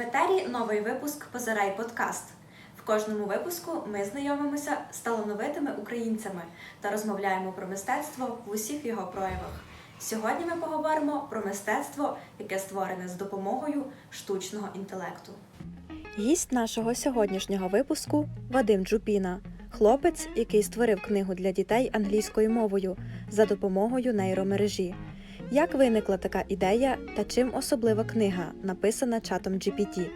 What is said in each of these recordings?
В етері новий випуск Позирай Подкаст. В кожному випуску ми знайомимося з талановитими українцями та розмовляємо про мистецтво в усіх його проявах. Сьогодні ми поговоримо про мистецтво, яке створене з допомогою штучного інтелекту. Гість нашого сьогоднішнього випуску Вадим Джупіна, хлопець, який створив книгу для дітей англійською мовою за допомогою нейромережі. Як виникла така ідея та чим особлива книга, написана чатом GPT?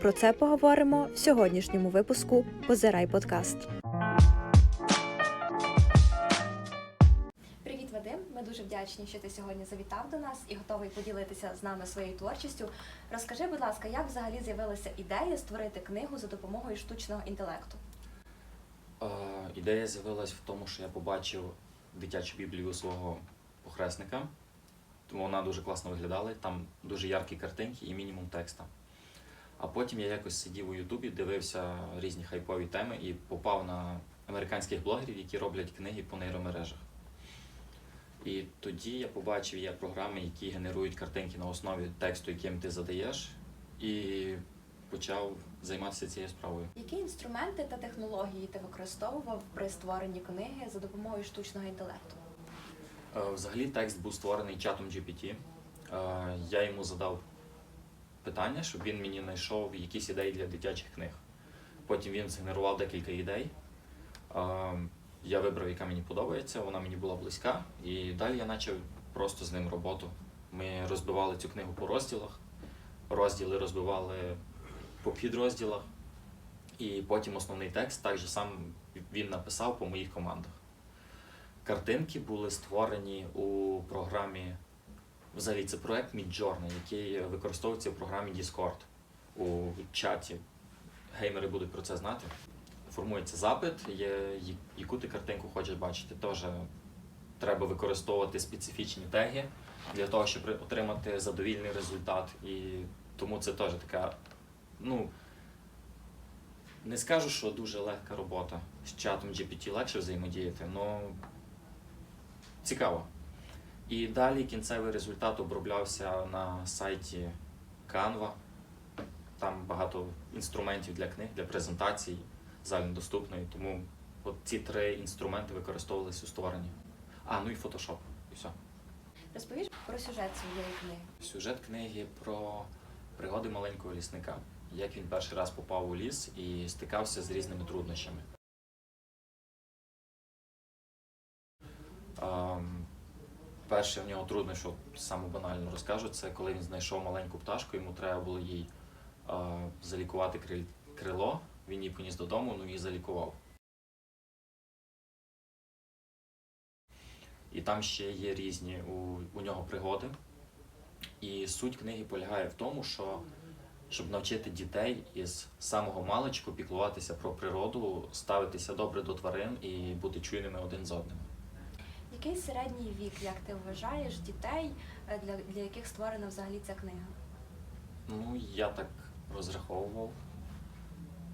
Про це поговоримо в сьогоднішньому випуску Позирай подкаст. Привіт, Вадим. Ми дуже вдячні, що ти сьогодні завітав до нас і готовий поділитися з нами своєю творчістю. Розкажи, будь ласка, як взагалі з'явилася ідея створити книгу за допомогою штучного інтелекту? Е, Ідея з'явилась в тому, що я побачив дитячу біблію свого похресника. Вона дуже класно виглядала. Там дуже яркі картинки і мінімум текста. А потім я якось сидів у Ютубі, дивився різні хайпові теми і попав на американських блогерів, які роблять книги по нейромережах. І тоді я побачив, є програми, які генерують картинки на основі тексту, яким ти задаєш, і почав займатися цією справою. Які інструменти та технології ти використовував при створенні книги за допомогою штучного інтелекту? Е, Взагалі текст був створений чатом GPT. Е, Я йому задав питання, щоб він мені знайшов якісь ідеї для дитячих книг. Потім він згенерував декілька ідей. Е, Я вибрав, яка мені подобається, вона мені була близька, і далі я почав просто з ним роботу. Ми розбивали цю книгу по розділах, розділи розбивали по підрозділах, і потім основний текст так же сам він написав по моїх командах. Картинки були створені у програмі. Взагалі це проект Midjourney, який використовується в програмі Discord у чаті. Геймери будуть про це знати. Формується запит, є, яку ти картинку хочеш бачити. Теж треба використовувати специфічні теги для того, щоб отримати задовільний результат. І тому це теж така, ну, не скажу, що дуже легка робота. З чатом GPT легше взаємодіяти, але цікаво. І далі кінцевий результат оброблявся на сайті Canva. Там багато інструментів для книг, для презентацій, загальнодоступної. Тому от ці три інструменти використовувалися у створенні. А, ну і Photoshop. І все. Розповіш про сюжет своєї книги. Сюжет книги про пригоди маленького лісника, як він перший раз попав у ліс і стикався з різними труднощами. Перше в нього трудно, що саме банально розкажу, це коли він знайшов маленьку пташку, йому треба було їй е, залікувати крило. Він її поніс додому, ну і залікував. І там ще є різні у, у нього пригоди. І суть книги полягає в тому, що щоб навчити дітей із самого маличку піклуватися про природу, ставитися добре до тварин і бути чуйними один з одним. Який середній вік, як ти вважаєш, дітей, е, для, для яких створена взагалі ця книга? Ну, я так розраховував.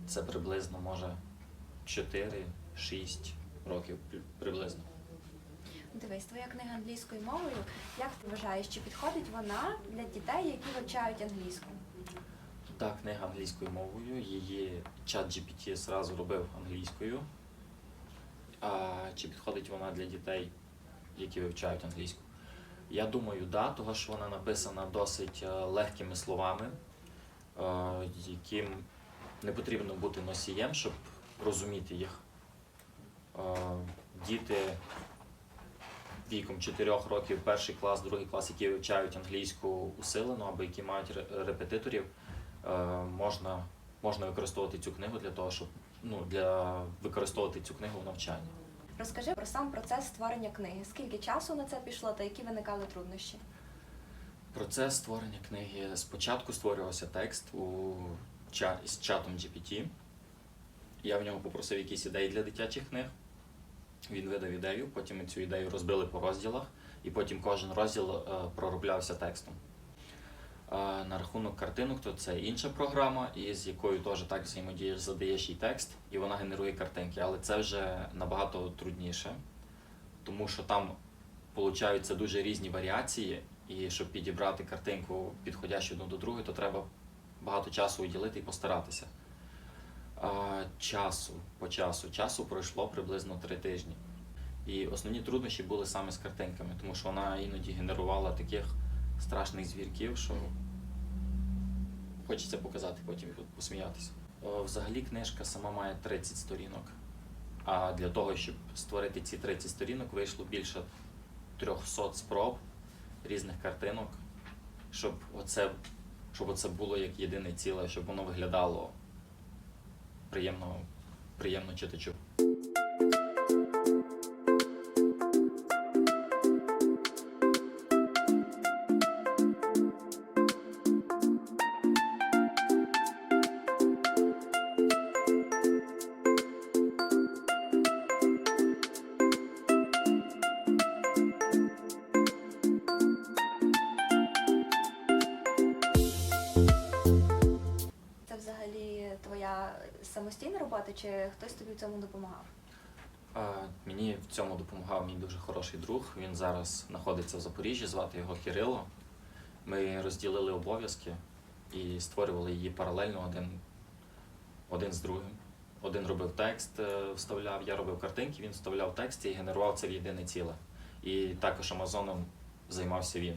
Це приблизно може 4-6 років приблизно. Дивись, твоя книга англійською мовою. Як ти вважаєш, чи підходить вона для дітей, які вивчають англійську? Так, книга англійською мовою. Її чат GPT зразу робив англійською. А чи підходить вона для дітей, які вивчають англійську? Я думаю, да, того що вона написана досить е, легкими словами, е, яким не потрібно бути носієм, щоб розуміти їх. Е, Діти віком 4 років, перший клас, другий клас, які вивчають англійську усилено або які мають ре- репетиторів, можна, можна використовувати цю книгу для того, щоб ну, для використовувати цю книгу в навчанні. Розкажи про сам процес створення книги. Скільки часу на це пішло та які виникали труднощі? Процес створення книги спочатку створювався текст у з чатом GPT. Я в нього попросив якісь ідеї для дитячих книг. Він видав ідею, потім ми цю ідею розбили по розділах, і потім кожен розділ е, пророблявся текстом. Е, на рахунок картинок, то це інша програма, із якою теж так взаємодієш, задаєш їй текст, і вона генерує картинки. Але це вже набагато трудніше, тому що там получаються дуже різні варіації, і щоб підібрати картинку підходящу одну до другої, то треба багато часу уділити і постаратися. Часу по часу. Часу пройшло приблизно три тижні. І основні труднощі були саме з картинками, тому що вона іноді генерувала таких страшних звірків, що хочеться показати потім посміятися. Е, Взагалі книжка сама має 30 сторінок. А для того, щоб створити ці 30 сторінок, вийшло більше 300 спроб різних картинок, щоб оце, щоб оце було як єдине ціле, щоб воно виглядало приємно, приємно читачу. Твоя самостійна робота, чи хтось тобі в цьому допомагав? А, Мені в цьому допомагав мій дуже хороший друг. Він зараз знаходиться в Запоріжжі, звати його Кирило. Ми розділили обов'язки і створювали її паралельно один, один з другим. Один робив текст, е, вставляв, я робив картинки, він вставляв текст і генерував це в єдине ціле. І також Амазоном займався він.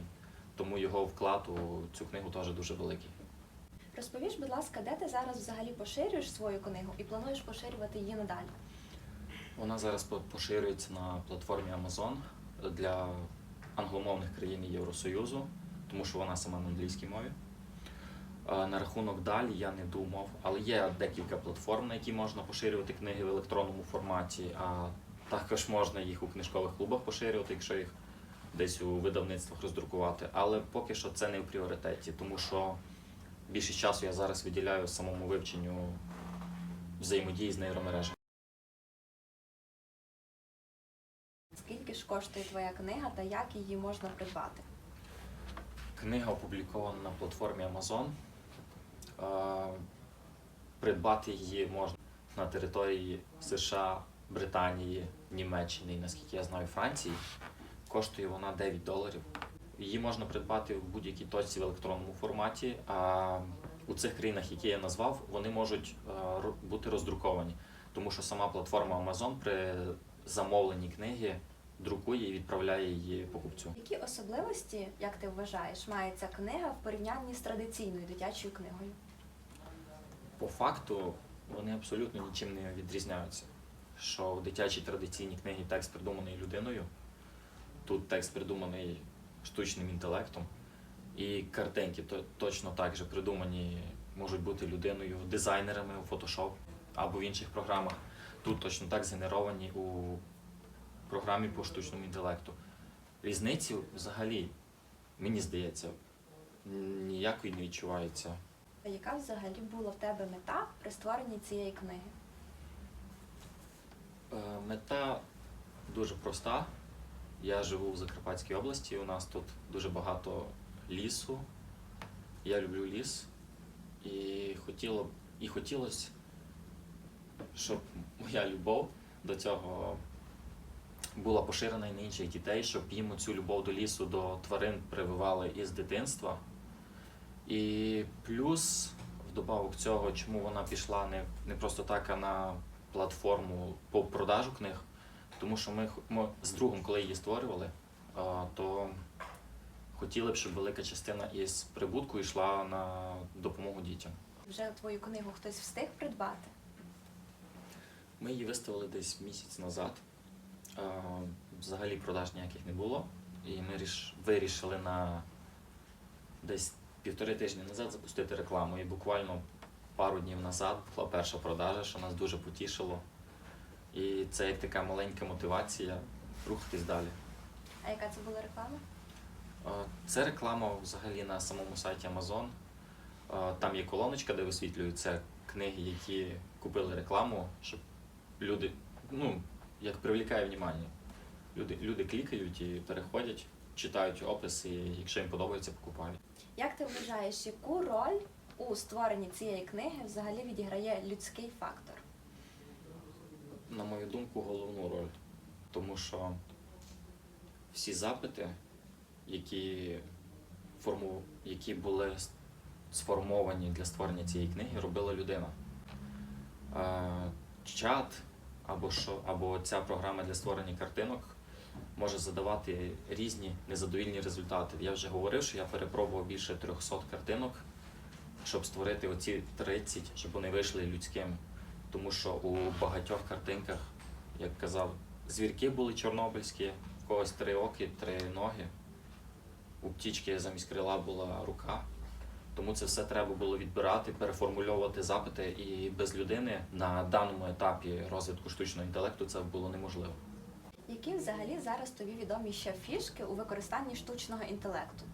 Тому його вклад у цю книгу теж дуже великий. Розповіш, будь ласка, де ти зараз взагалі поширюєш свою книгу і плануєш поширювати її надалі? Вона зараз поширюється на платформі Amazon для англомовних країн Євросоюзу, тому що вона сама на англійській мові. На рахунок далі я не думав, але є декілька платформ, на які можна поширювати книги в електронному форматі, а також можна їх у книжкових клубах поширювати, якщо їх десь у видавництвах роздрукувати. Але поки що це не в пріоритеті, тому що більшість часу я зараз виділяю самому вивченню взаємодії з нейромережами. Скільки ж коштує твоя книга та як її можна придбати? Книга опублікована на платформі Amazon. Е, Придбати її можна на території США, Британії, Німеччини і, наскільки я знаю, Франції. Коштує вона 9 доларів. Її можна придбати в будь-якій точці в електронному форматі. А у цих країнах, які я назвав, вони можуть е, бути роздруковані, тому що сама платформа Amazon при замовленні книги друкує і відправляє її покупцю. Які особливості, як ти вважаєш, має ця книга в порівнянні з традиційною дитячою книгою? По факту вони абсолютно нічим не відрізняються. Що в дитячій традиційній книгі текст придуманий людиною, тут текст придуманий штучним інтелектом, і картинки то, точно так же придумані можуть бути людиною, дизайнерами у Photoshop або в інших програмах. Тут точно так згенеровані у програмі по штучному інтелекту. Різниці взагалі, мені здається, ніякої не відчувається. Яка взагалі була в тебе мета при створенні цієї книги? Е, Мета дуже проста. Я живу в Закарпатській області. У нас тут дуже багато лісу. Я люблю ліс. І хотіло, і хотілося, щоб моя любов до цього була поширена і на інших дітей, щоб їм цю любов до лісу, до тварин прививали із дитинства. І плюс, вдобавок цього, чому вона пішла не, не просто так, а на платформу по продажу книг, тому що ми, ми з другом, коли її створювали, то хотіли б, щоб велика частина із прибутку йшла на допомогу дітям. Вже твою книгу хтось встиг придбати? Ми її виставили десь місяць назад. Взагалі продаж ніяких не було. І ми вирішили на десь півтори тижні назад запустити рекламу. І буквально пару днів назад була перша продажа, що нас дуже потішило. І це як така маленька мотивація рухатись далі. А яка це була реклама? Це реклама взагалі на самому сайті Amazon. Там є колоночка, де висвітлюються книги, які купили рекламу, щоб люди, ну, як привлікає внимання. Люди, люди клікають і переходять, читають опис, і якщо їм подобається, покупають. Як ти вважаєш, яку роль у створенні цієї книги взагалі відіграє людський фактор? На мою думку, головну роль. Тому що всі запити, які, форму, які були сформовані для створення цієї книги, робила людина. Е, Чат або, що, або ця програма для створення картинок може задавати різні незадовільні результати. Я вже говорив, що я перепробував більше 300 картинок, щоб створити оці 30, щоб вони вийшли людськими. Тому що у багатьох картинках, як казав, звірки були чорнобильські, в когось три оки, три ноги. У птічки замість крила була рука. Тому це все треба було відбирати, переформульовувати запити, і без людини на даному етапі розвитку штучного інтелекту це було неможливо. Які взагалі зараз тобі відомі ще фішки у використанні штучного інтелекту?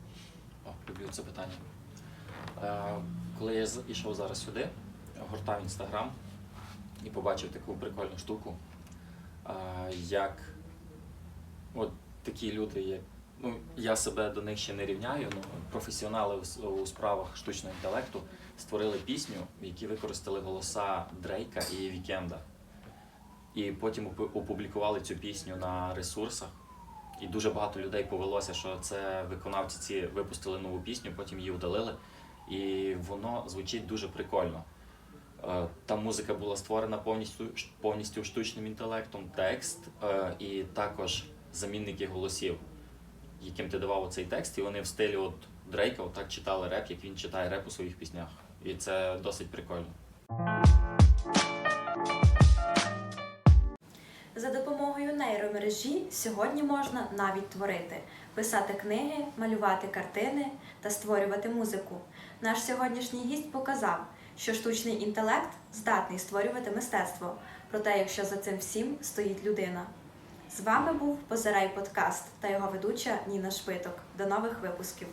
О, люблю це питання. Е, коли я йшов зараз сюди, гортав інстаграм і побачив таку прикольну штуку, як от такі люди, як ну, я себе до них ще не рівняю, ну, професіонали у, справах штучного інтелекту створили пісню, в якій використали голоса Дрейка і Вікенда. І потім опублікували цю пісню на ресурсах. І дуже багато людей повелося, що це виконавці ці випустили нову пісню, потім її удалили. І воно звучить дуже прикольно. Е, Та музика була створена повністю, повністю штучним інтелектом, текст е, і також замінники голосів, яким ти давав цей текст, і вони в стилі от Дрейка отак читали реп, як він читає реп у своїх піснях. І це досить прикольно. За допомогою нейромережі сьогодні можна навіть творити, писати книги, малювати картини та створювати музику. Наш сьогоднішній гість показав, що штучний інтелект здатний створювати мистецтво, проте якщо за цим всім стоїть людина. З вами був Позирай подкаст та його ведуча Ніна Швиток. До нових випусків.